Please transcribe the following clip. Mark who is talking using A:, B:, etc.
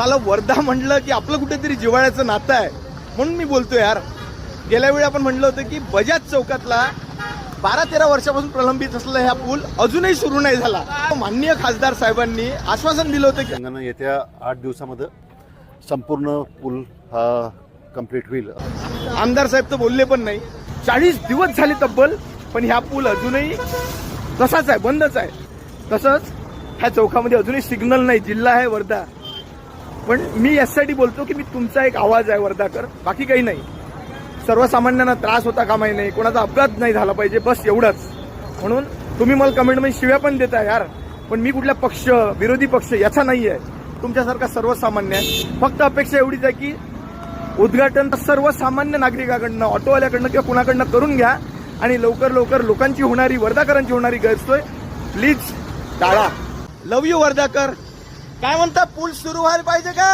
A: साला वर्धा म्हणलं की आपलं कुठेतरी जिव्हाळ्याचं नातं आहे. म्हणून मी बोलतोय यार. गेल्या वेळी आपण म्हणलं होतं की बजाज चौकातला बारा तेरा वर्षापासून प्रलंबित असलेला हा पूल अजूनही सुरू नाही झाला. माननीय खासदार साहेबांनी आश्वासन दिलं होतं की
B: येत्या आठ दिवसामध्ये संपूर्ण पूल हा कंप्लीट होईल.
A: आमदार साहेब तर बोलले पण नाही. चाळीस दिवस झाले तब्बल पण ह्या पूल अजूनही तसाच आहे बंदच आहे. तसंच ह्या चौकामध्ये अजूनही सिग्नल नाही जिल्हा आहे वर्धा. पण मी यासाठी बोलतो की मी तुमचा एक आवाज आहे वर्धाकर. बाकी काही नाही. सर्वसामान्यांना त्रास होता कामाही नाही. कोणाचा अपघात नाही झाला पाहिजे. बस एवढंच. म्हणून तुम्ही मला कमेंटमध्ये शिव्या पण देता यार. पण मी कुठला पक्ष विरोधी पक्ष याचा नाही आहे तुमच्यासारखा सर्वसामान्य आहे. फक्त अपेक्षा एवढीच आहे की उद्घाटन सर्वसामान्य नागरिकाकडनं ऑटोवाल्याकडनं किंवा कुणाकडनं करून घ्या आणि लवकर लवकर लोकांची होणारी वर्धाकरांची होणारी गैरसोय प्लीज टाळा. लव यू वर्धाकर. काय म्हणता पूल सुरू व्हायला पाहिजे का?